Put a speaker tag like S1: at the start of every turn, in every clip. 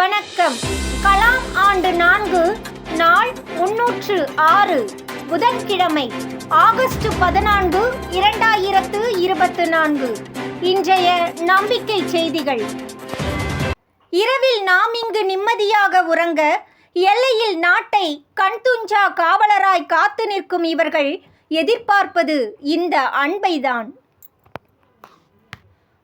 S1: வணக்கம். கலாம் ஆண்டு நான்கு நாள் முன்னூற்று ஆறு புதன்கிழமை ஆகஸ்ட் பதினான்கு இரண்டாயிரத்து இருபத்து நான்கு. இன்றைய நம்பிக்கை செய்திகள். இரவில் நாம் இங்கு நிம்மதியாக உறங்க எல்லையில் நாட்டை கண்துஞ்சா காவலராய் காத்து நிற்கும் இவர்கள் எதிர்பார்ப்பது இந்த அன்பைதான்.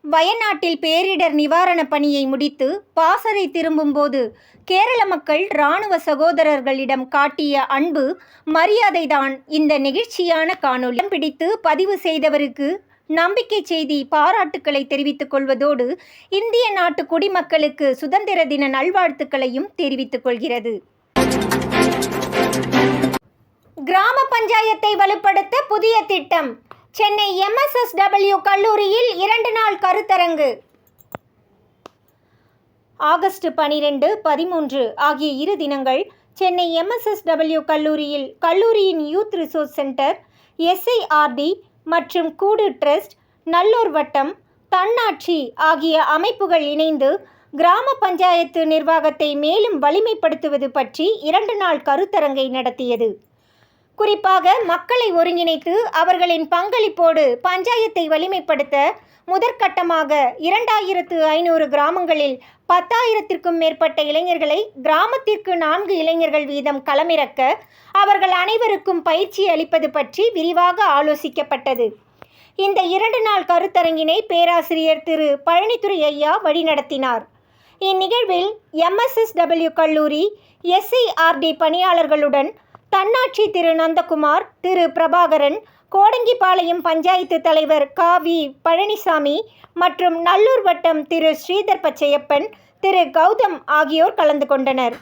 S1: வயநாட்டில் பேரிடர் நிவாரணப் பணியை முடித்து பாசறை திரும்பும்போது கேரள மக்கள் இராணுவ சகோதரர்களிடம் காட்டிய அன்பு மரியாதைதான் இந்த நெகிழ்ச்சியான காணொலியம் பிடித்து பதிவு செய்தவருக்கு நம்பிக்கை செய்தி பாராட்டுக்களை தெரிவித்துக் கொள்வதோடு இந்திய நாட்டு குடிமக்களுக்கு சுதந்திர தின நல்வாழ்த்துக்களையும் தெரிவித்துக் கொள்கிறது. கிராம பஞ்சாயத்தை வலுப்படுத்த புதிய திட்டம். சென்னை எம்எஸ்எஸ்டபிள்யூ கல்லூரியில் இரண்டு நாள் கருத்தரங்கு. ஆகஸ்ட் பனிரெண்டு பதிமூன்று ஆகிய இரு தினங்கள் சென்னை எம்எஸ்எஸ்டபிள்யூ கல்லூரியில் கல்லூரியின் யூத் ரிசோர்ஸ் சென்டர் எஸ்ஐஆர்டி மற்றும் கூடு ட்ரஸ்ட் நல்லூர் வட்டம் தன்னாட்சி ஆகிய அமைப்புகள் இணைந்து கிராம பஞ்சாயத்து நிர்வாகத்தை மேலும் வலிமைப்படுத்துவது பற்றி இரண்டு நாள் கருத்தரங்கை நடத்தியது. குறிப்பாக மக்களை ஒருங்கிணைத்து அவர்களின் பங்களிப்போடு பஞ்சாயத்தை வலிமைப்படுத்த முதற்கட்டமாக இரண்டாயிரத்து ஐநூறு கிராமங்களில் பத்தாயிரத்திற்கும் மேற்பட்ட இளைஞர்களை கிராமத்திற்கு நான்கு இளைஞர்கள் வீதம் களமிறக்க அவர்கள் அனைவருக்கும் பயிற்சி அளிப்பது பற்றி விரிவாக ஆலோசிக்கப்பட்டது. இந்த இரண்டு நாள் கருத்தரங்கினை பேராசிரியர் திரு. பழனித்துறை ஐயா வழிநடத்தினார். இந்நிகழ்வில் எம்எஸ்எஸ்டபிள்யூ கல்லூரி எஸ்சிஆர்டி பணியாளர்களுடன் தன்னாட்சி திரு நந்தகுமார் திரு பிரபாகரன் கோடங்கிப்பாளையம் பஞ்சாயத்து தலைவர் கா வி பழனிசாமி மற்றும் நல்லூர் வட்டம் திரு ஸ்ரீதர் பச்சையப்பன் திரு கௌதம் ஆகியோர் கலந்து கொண்டனர்.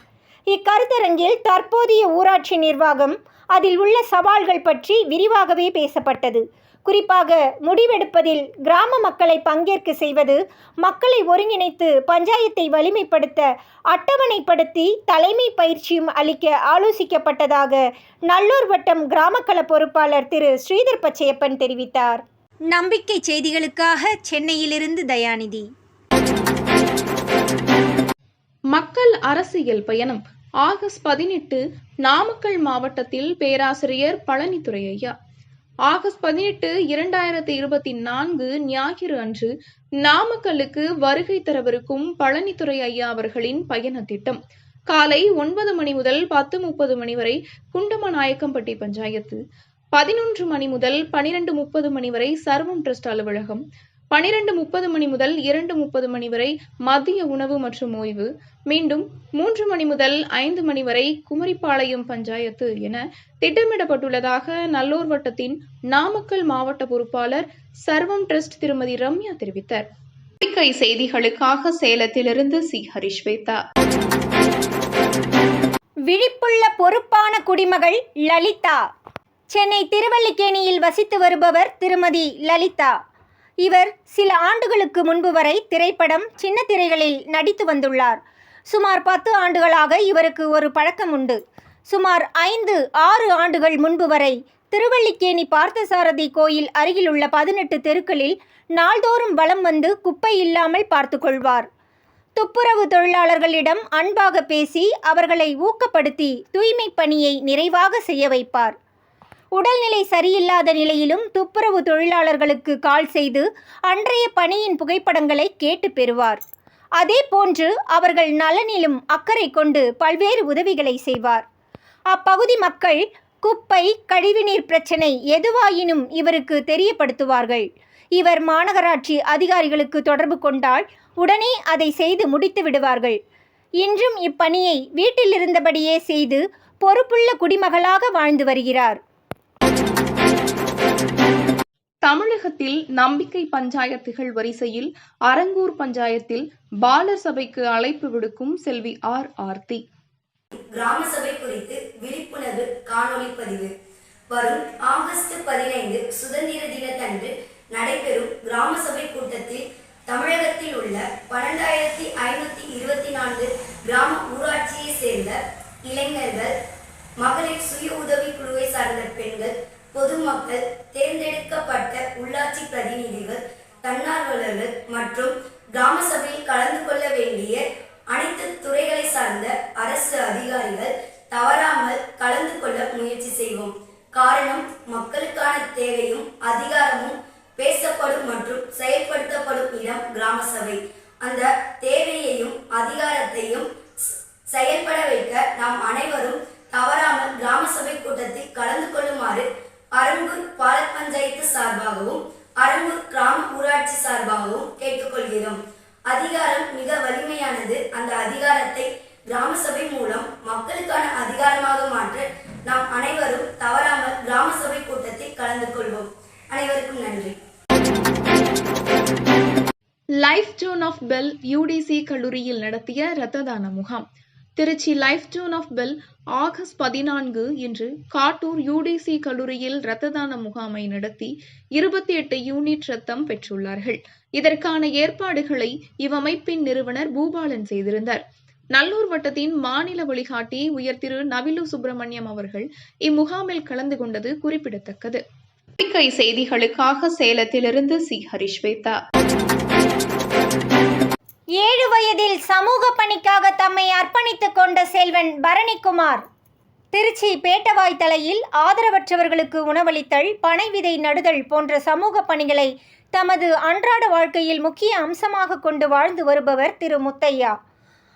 S1: இக்கருத்தரங்கில் தற்போதைய ஊராட்சி நிர்வாகம் அதில் உள்ள சவால்கள் பற்றி விரிவாகவே பேசப்பட்டது. குறிப்பாக முடிவெடுப்பதில் கிராம மக்களை பங்கேற்க செய்வது மக்களை ஒருங்கிணைத்து பஞ்சாயத்தை வலிமைப்படுத்த அட்டவணைப்படுத்தி தலைமை பயிற்சியும் அளிக்க ஆலோசிக்கப்பட்டதாக நல்லூர் வட்டம் கிராமக்கள பொறுப்பாளர் திரு ஸ்ரீதர் பச்சையப்பன் தெரிவித்தார். நம்பிக்கை செய்திகளுக்காக சென்னையிலிருந்து தயாநிதி.
S2: மக்கள் அரசியல் பயணம். ஆகஸ்ட் பதினெட்டு நாமக்கல் மாவட்டத்தில் பேராசிரியர் பழனித்துறை ஐயா ஆகஸ்ட் பதினெட்டு இரண்டாயிரத்தி இருபத்தி நான்கு ஞாயிறு அன்று நாமக்கல்லுக்கு வருகை தரவிருக்கும் பழனித்துறை ஐயா அவர்களின் பயண திட்டம். காலை ஒன்பது மணி முதல் பத்து முப்பது மணி வரை குண்டமநாயக்கம்பட்டி பஞ்சாயத்து பதினொன்று மணி முதல் பனிரெண்டு முப்பது மணி வரை சர்வம் ட்ரஸ்ட் அலுவலகம் பனிரெண்டு முப்பது மணி முதல் இரண்டு முப்பது மணி வரை மதிய உணவு மற்றும் ஓய்வு. மீண்டும் மூன்று மணி முதல் ஐந்து மணி வரை குமரிப்பாளையம் பஞ்சாயத்து என திட்டமிடப்பட்டுள்ளதாக நல்லூர் வட்டத்தின் நாமக்கல் மாவட்ட பொறுப்பாளர் சர்வம் ட்ரஸ்ட் திருமதி ரம்யா தெரிவித்தார். பத்திரிகை செய்திகளுக்காக சேலத்திலிருந்து சி. ஹரிஷ்வேதா
S1: விழிப்புள்ள பொறுப்பான குடிமகள் லலிதா. சென்னை திருவல்லிக்கேணியில் வசித்து வருபவர் திருமதி லலிதா. இவர் சில ஆண்டுகளுக்கு முன்பு வரை திரைப்படம் சின்ன திரைகளில் நடித்து வந்துள்ளார். சுமார் பத்து ஆண்டுகளாக இவருக்கு ஒரு பழக்கம் உண்டு. சுமார் ஐந்து ஆறு ஆண்டுகள் முன்பு வரை திருவள்ளிக்கேணி பார்த்தசாரதி கோயில் அருகிலுள்ள பதினெட்டு தெருக்களில் நாள்தோறும் வலம் வந்து குப்பை இல்லாமல் பார்த்து கொள்வார். துப்புரவு தொழிலாளர்களிடம் அன்பாக பேசி அவர்களை ஊக்கப்படுத்தி தூய்மை பணியை நிறைவாக செய்ய வைப்பார். உடல்நிலை சரியில்லாத நிலையிலும் துப்புரவு தொழிலாளர்களுக்கு கால் செய்து அன்றைய பணியின் புகைப்படங்களை கேட்டு பெறுவார். அதே போன்று அவர்கள் நலனிலும் அக்கறை கொண்டு பல்வேறு உதவிகளை செய்வார். அப்பகுதி மக்கள் குப்பை கழிவுநீர் பிரச்சனை எதுவாயினும் இவருக்கு தெரியப்படுத்துவார்கள். இவர் மாநகராட்சி அதிகாரிகளுக்கு தொடர்பு கொண்டால் உடனே அதை செய்து முடித்து விடுவார்கள். இன்றும் இப்பணியை வீட்டிலிருந்தபடியே செய்து பொறுப்புள்ள குடிமகளாக வாழ்ந்து வருகிறார்.
S2: தமிழகத்தில் நம்பிக்கை பஞ்சாயத்துகள் வரிசையில் அரங்கூர் பஞ்சாயத்தில் பாலர் சபைக்கு அழைப்பு விடுக்கும் செல்வி ஆர் ஆர்த்தி.
S3: கிராம சபை குறித்து விழிப்புணர்வு காணொலி பதிவு. வரும் ஆகஸ்ட் பதினைந்து சுதந்திர தினத்தன்று நடைபெறும் கிராம சபை கூட்டத்தில் தமிழகத்தில் உள்ள பன்னெண்டாயிரத்தி ஐநூத்தி இருபத்தி நான்கு கிராம ஊராட்சியை சேர்ந்த இளைஞர்கள் மகளிர் சுய உதவி குழுவை கலந்து கொள்ள முயற்சி செய்வோம். காரணம் மக்களுக்கான தேவையும் அதிகாரமும் பேசப்படும் மற்றும் செயல்படுத்தப்படும் இடம் கிராம சபை. அந்த தேவையையும் அதிகாரத்தையும் செயல்பட வைக்க நாம் அனைவரும்
S2: ஆஃப் பெல் யூடிசி கல்லூரியில் நடத்திய இரத்த தான முகாம். Trichy life zone of BHEL August பதினான்கு இன்று காட்டூர் யூடிசி கல்லூரியில் இரத்த தான முகாமை நடத்தி இருபத்தி எட்டு யூனிட் ரத்தம் பெற்றுள்ளார்கள். இதற்கான ஏற்பாடுகளை இவ்வமைப்பின் நிறுவனர் பூபாலன் செய்திருந்தார். நல்லூர் வட்டத்தின் மாநில வழிகாட்டி உயர் திரு நவிலு சுப்பிரமணியம் அவர்கள் இம்முகாமில் கலந்து கொண்டது குறிப்பிடத்தக்கது. செய்திகளுக்காக சேலத்திலிருந்து சி.
S1: ஹரிஷ்வேதா. வயதில் சமூக பணிக்காக தம்மை அர்ப்பணித்துக் கொண்ட செல்வன் பரணிக்குமார். திருச்சி பேட்டவாய் தலையில் ஆதரவற்றவர்களுக்கு உணவளித்தல் பனை விதை நடுதல் போன்ற சமூக பணிகளை தமது அன்றாட வாழ்க்கையில் முக்கிய அம்சமாக கொண்டு வாழ்ந்து வருபவர் திரு முத்தையா.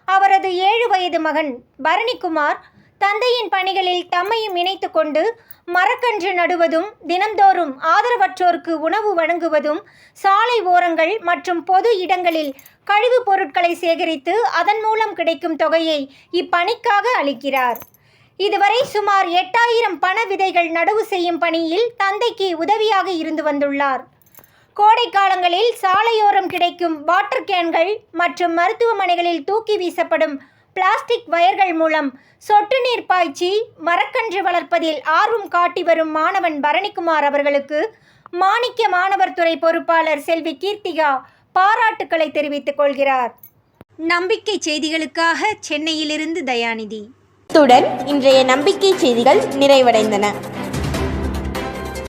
S1: அவரது ஏழு வயது மகன் பரணிக்குமார் தந்தையின் பணிகளில் தம்மையும் இணைத்து கொண்டு மரக்கன்று நடுவதும் தினந்தோறும் ஆதரவற்றோருக்கு உணவு வழங்குவதும் சாலை ஓரங்கள் மற்றும் பொது இடங்களில் கழிவுப் பொருட்களை சேகரித்து அதன் மூலம் கிடைக்கும் தொகையை இப்பணிக்காக அளிக்கிறார். இதுவரை சுமார் எட்டாயிரம் பண விதைகள் நடவு செய்யும் பணியில் தந்தைக்கு உதவியாக இருந்து வந்துள்ளார். கோடை காலங்களில் சாலையோரம் கிடைக்கும் வாட்டர் கேன்கள் மற்றும் மருத்துவமனைகளில் தூக்கி வீசப்படும் பிளாஸ்டிக் வயர்கள் மூலம் சொட்டு நீர் பாய்ச்சி மரக்கன்று வளர்ப்பதில் ஆர்வம் காட்டி வரும் மாணவன் பரணிக்குமார் அவர்களுக்கு மாணிக்க மாணவர் துறை பொறுப்பாளர் செல்வி கீர்த்திகா பாராட்டுக்களை தெரிவித்துக் கொள்கிறார். நம்பிக்கை செய்திகளுக்காக சென்னையிலிருந்து தயாநிதி.
S4: இத்துடன் இன்றைய நம்பிக்கை செய்திகள் நிறைவடைந்தன.